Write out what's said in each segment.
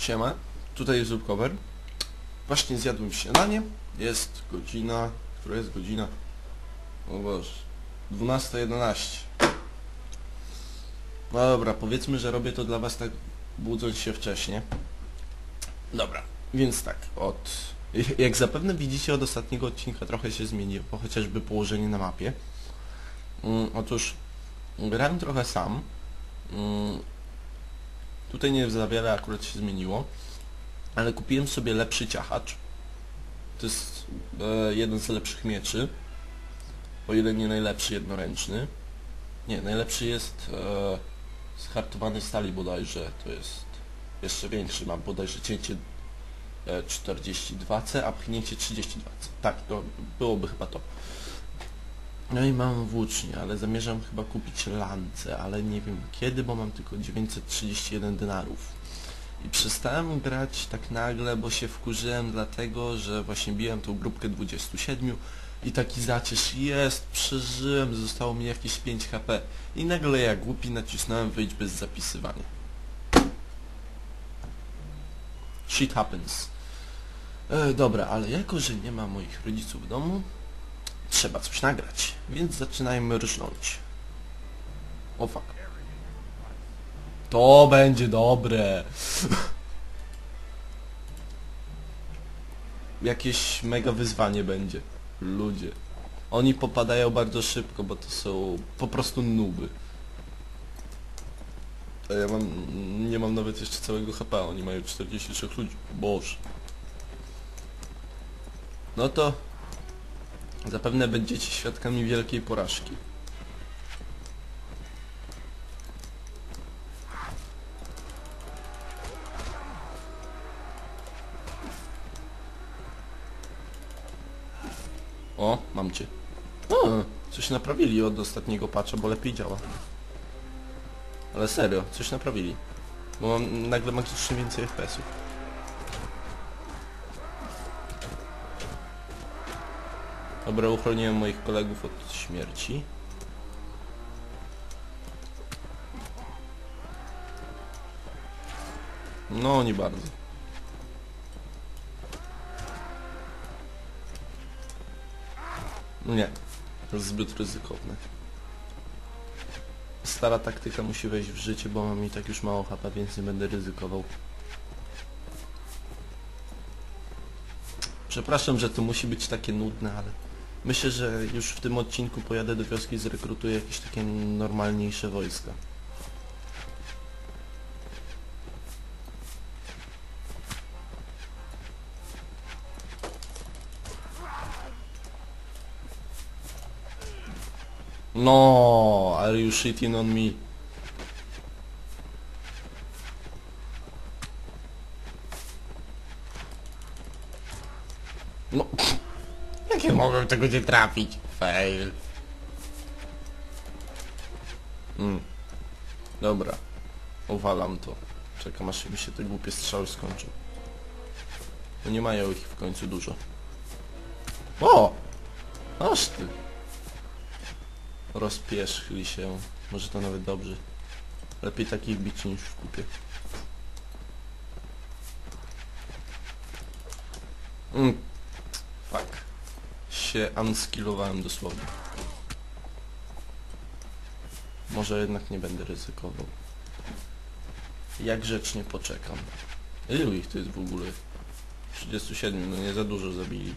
Siema, tutaj jest Zupkower. Właśnie zjadłem śniadanie. Jest godzina... Która jest godzina? O Boże. 12.11. No dobra, powiedzmy, że robię to dla was tak budząc się wcześnie. Dobra, więc tak, od... Jak zapewne widzicie od ostatniego odcinka trochę się zmieniło, chociażby położenie na mapie. Mm, otóż grałem trochę sam. Mm, tutaj nie za wiele akurat się zmieniło, ale kupiłem sobie lepszy ciachacz. To jest e, jeden z lepszych mieczy, o ile nie najlepszy jednoręczny. Nie, najlepszy jest e, hartowanej stali bodajże, to jest jeszcze większy, mam bodajże cięcie e, 42C, a pchnięcie 32C. Tak, to byłoby chyba to. No i mam włócznie, ale zamierzam chyba kupić lance, ale nie wiem kiedy, bo mam tylko 931 denarów. I przestałem grać tak nagle, bo się wkurzyłem dlatego, że właśnie biłem tą grupkę 27 i taki zaciesz jest, przeżyłem, zostało mi jakieś 5 HP i nagle jak głupi nacisnąłem wyjść bez zapisywania. Shit happens. E, dobra, ale jako, że nie ma moich rodziców w domu, trzeba coś nagrać, więc zaczynajmy rżnąć. O fuck. To będzie dobre. Jakieś mega wyzwanie będzie. Ludzie. Oni popadają bardzo szybko, bo to są po prostu nuby. A ja mam... nie mam nawet jeszcze całego HP, oni mają 43 ludzi. Boże. No to... Zapewne będziecie świadkami wielkiej porażki. O, mam cię. O, coś naprawili od ostatniego patcha, bo lepiej działa. Ale serio, coś naprawili. Bo mam nagle magicznie więcej FPS-ów. Dobra, uchroniłem moich kolegów od śmierci. No, nie bardzo. Nie, zbyt ryzykowne. Stara taktyka musi wejść w życie, bo mam i tak już mało HP, więc nie będę ryzykował. Przepraszam, że to musi być takie nudne, ale myślę, że już w tym odcinku pojadę do wioski i zrekrutuję jakieś takie normalniejsze wojska. No, are you shitting on me? No, jak ja mogłem tego nie trafić? Fail. Mm. Dobra, uwalam to. Czekam aż mi się te głupie strzały skończą. No nie mają ich w końcu dużo. O! Aż ty. Rozpierzchli się. Może to nawet dobrze. Lepiej takich bić niż w kupie. Mm. Się unskillowałem dosłownie. Może jednak nie będę ryzykował. Jak grzecznie poczekam. Ilu ich to jest w ogóle? 37, no nie za dużo zabili.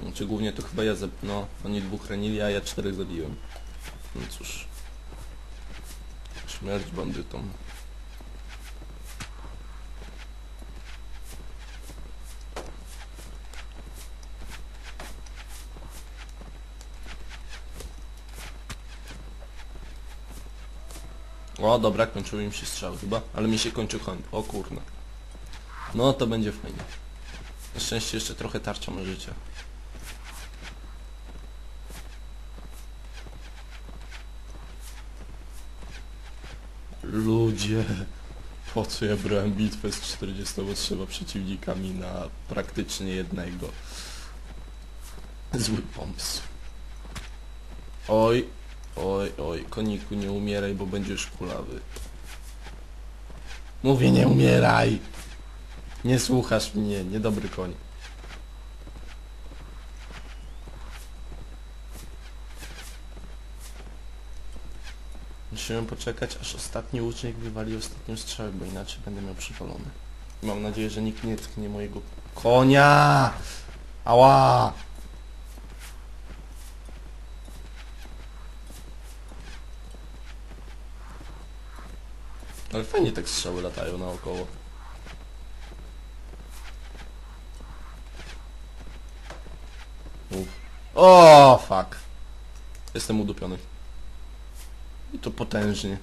Znaczy głównie to chyba ja zab... No, oni dwóch ranili, a ja czterech zabiłem. No cóż. Śmierć bandytom. O, dobra, kończyły im się strzały chyba, ale mi się kończy koń. O kurna. No, to będzie fajnie. Na szczęście jeszcze trochę tarcza ma życia. Ludzie, po co ja brałem bitwę z 43 przeciwnikami na praktycznie jednego? Zły pomysł. Oj, oj, oj, koniku nie umieraj, bo będziesz kulawy. Mówię, nie umieraj. Nie słuchasz mnie, niedobry koń. Musimy poczekać, aż ostatni łucznik wywali ostatnią strzałę, bo inaczej będę miał przypalone. Mam nadzieję, że nikt nie tknie mojego konia! Ała! Ale fajnie tak strzały latają naokoło. Uf. O, fuck. Jestem udupiony. I to potężnie.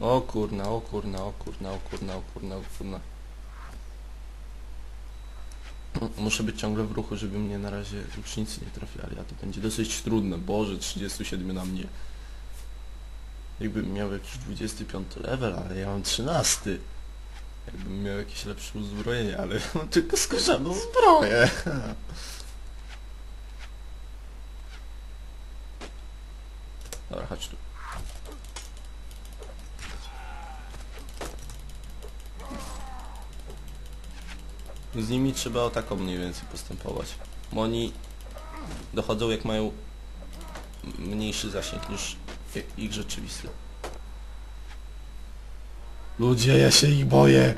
O kurna, o kurna, o kurna, o kurna, o kurna, o kurna. Muszę być ciągle w ruchu, żeby mnie na razie łucznicy nie trafiali, a to będzie dosyć trudne. Boże, 37 na mnie. Jakbym miał jakiś 25 level, ale ja mam 13. Jakbym miał jakieś lepsze uzbrojenie, ale mam tylko skórzaną zbroję. Dobra, chodź tu. Z nimi trzeba o taką mniej więcej postępować. Bo oni dochodzą jak mają mniejszy zasięg niż ich rzeczywisty. Ludzie, ja się ich boję.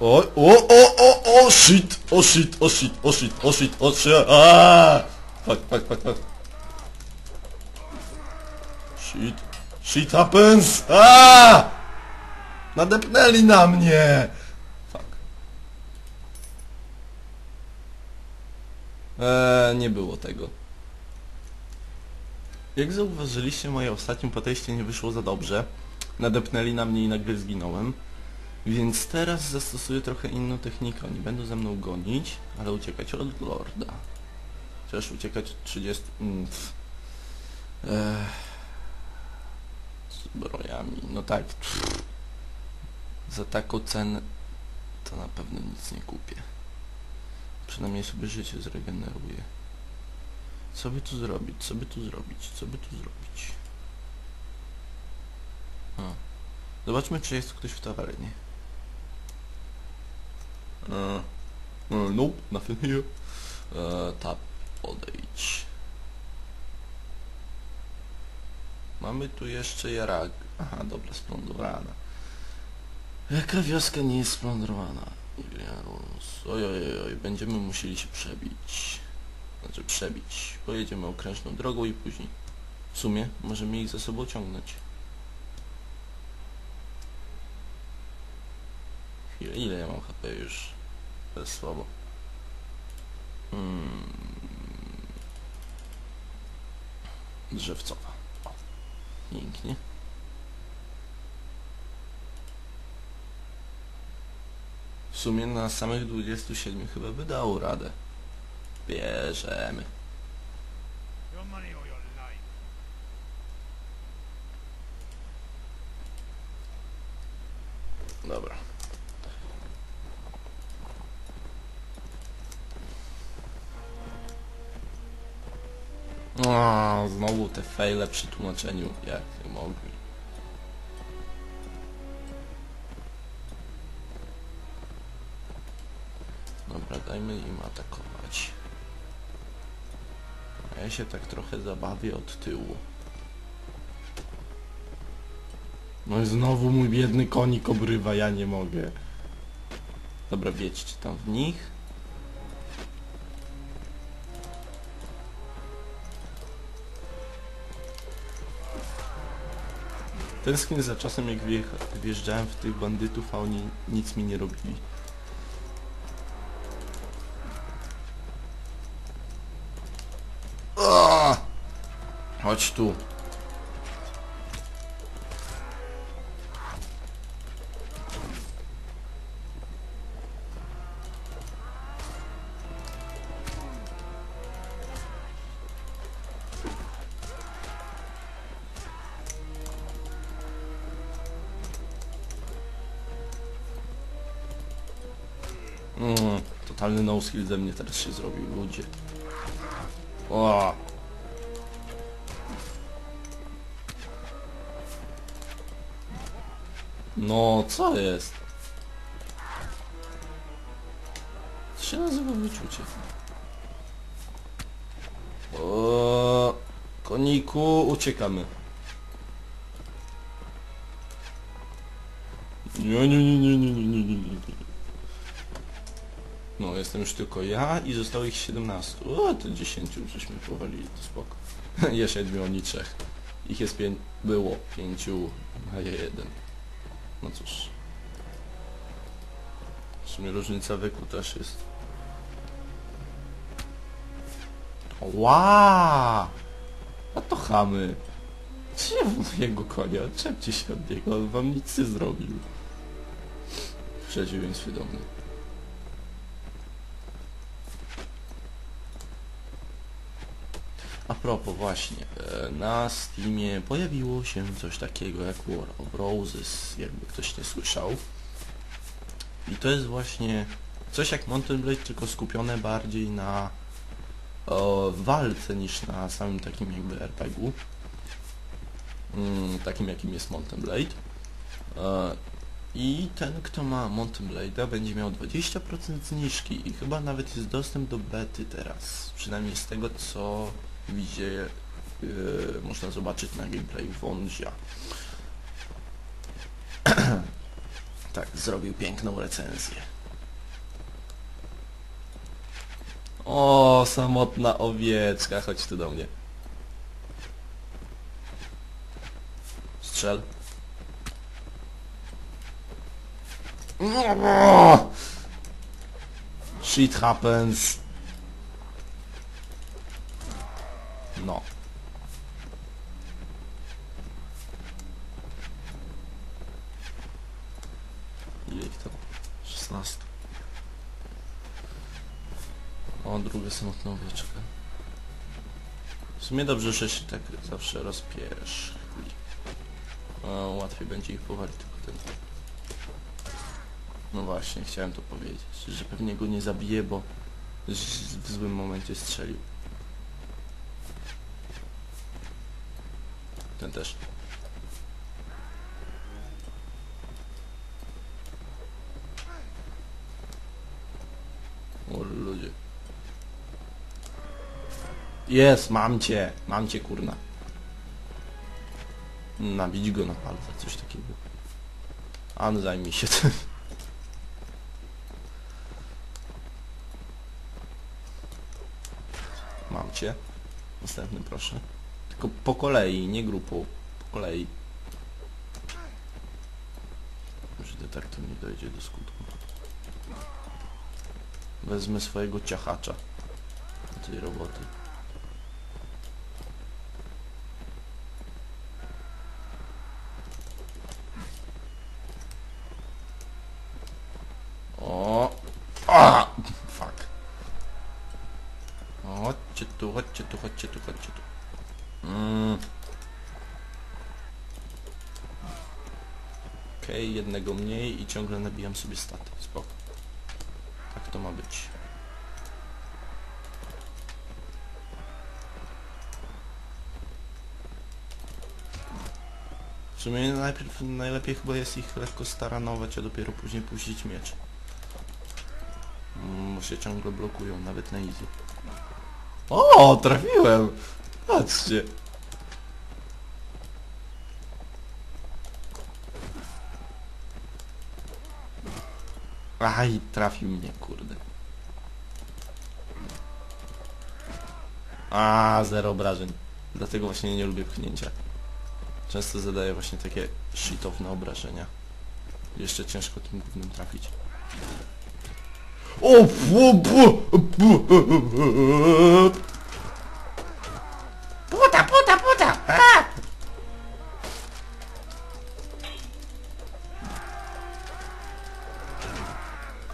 O, o, o, o, o, shit, o shit, o shit, o shit, o shit, o shit, aaa! Fuck, fuck, fuck, fuck. Shit, shit happens, aaa! Nadepnęli na mnie! Fuck. Eee, nie było tego. Jak zauważyliście, moje ostatnie podejście nie wyszło za dobrze. Nadepnęli na mnie i nagle zginąłem. Więc teraz zastosuję trochę inną technikę. Oni będą ze mną gonić, ale uciekać od Lorda. Chociaż uciekać od 30... Mm, pff. Ech. Zbrojami. No tak. Pff. Za taką cenę to na pewno nic nie kupię. Przynajmniej sobie życie zregeneruję. Co by tu zrobić? Co by tu zrobić? Co by tu zrobić? Zobaczmy, czy jest ktoś w tawernie. Uh, uh, nope, nothing here. Uh, tap, odejdź. Mamy tu jeszcze Jarag. Aha, dobra, splądrowana. Jaka wioska nie jest splądrowana? Jarus. Oj, oj, oj, będziemy musieli się przebić. Znaczy przebić. Pojedziemy okrężną drogą i później. W sumie możemy ich za sobą ciągnąć. Chwilę, ile ja mam HP już? To jest słabo. Hmm. Drzewcowa. Pięknie. Sumie na samych 27 chyba by dało radę. Bierzemy. Dobra. O, znowu te fejle przy tłumaczeniu. Jak nie mogli. Dobra, dajmy im atakować. A ja się tak trochę zabawię od tyłu. No i znowu mój biedny konik obrywa, ja nie mogę. Dobra, wiedźcie tam w nich. Tęsknię za czasem, jak wjeżdżałem w tych bandytów, a oni nic mi nie robili. Chodź tu. Mm, totalny no skill ze mnie teraz się zrobił, ludzie. O! No, co jest? Co się nazywa wyczucie? O, koniku, uciekamy. Nie, nie, nie, nie, nie, nie, nie, nie. No, jestem już tylko ja i zostało ich 17. O, to 10 żeśmy powalili, to spoko. Jeszcze oni trzech. Ich jest pięć... było pięciu, a ja jeden. No cóż. W sumie różnica wieku też jest. Ła! A to chamy. Gdzie jego konia? Czepcie się od niego, on wam nic nie zrobił. W przeciwieństwie do. A propos właśnie, e, na Steamie pojawiło się coś takiego jak War of Roses, jakby ktoś nie słyszał. I to jest właśnie coś jak Mountain Blade, tylko skupione bardziej na o, walce niż na samym takim jakby RPG-u. Mm, takim jakim jest Mountain Blade. E, I ten kto ma Mountain Blade'a będzie miał 20% zniżki i chyba nawet jest dostęp do bety teraz. Przynajmniej z tego co widzie yy, można zobaczyć na gameplayu Wązia. tak, zrobił piękną recenzję. O, samotna owieczka, chodź tu do mnie. Strzel. Shit happens. No. Ile ich tam? 16. O, druga samotna owieczka. W sumie dobrze, że się tak zawsze rozpierzchli. O, łatwiej będzie ich powalić tylko ten. No właśnie, chciałem to powiedzieć, że pewnie go nie zabije, bo w złym momencie strzelił. Ten też. O ludzie. Jest, mam cię, mam cię kurna. Nabić go na palce, coś takiego. An zajmij się tym. Mam cię. Następny proszę. Tylko po kolei, nie grupą. Po kolei. Że detektor nie dojdzie do skutku. Wezmę swojego ciachacza do tej roboty. O! A! Fuck. Chodźcie tu, chodźcie tu, chodźcie tu, chodźcie tu. Mm. Jednego mniej i ciągle nabijam sobie staty. Spoko. Tak to ma być. W sumie najpierw najlepiej chyba jest ich lekko staranować, a dopiero później puścić miecz. Mm, Bo się ciągle blokują, nawet na easy. O, trafiłem! Patrzcie. Aj, trafił mnie, kurde. A, zero obrażeń. Dlatego właśnie nie lubię pchnięcia. Często zadaję właśnie takie shitowne obrażenia. Jeszcze ciężko tym głównym trafić. O,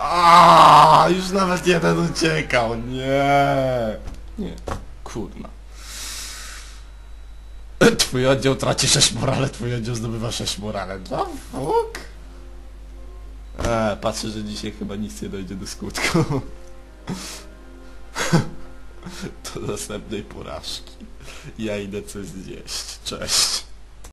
A, już nawet jeden uciekał, nie. Nie, kurna. Twój oddział traci 6 morale, twój oddział zdobywa 6 morale. No fuck. E, patrzę, że dzisiaj chyba nic nie dojdzie do skutku. do następnej porażki. Ja idę coś zjeść. Cześć.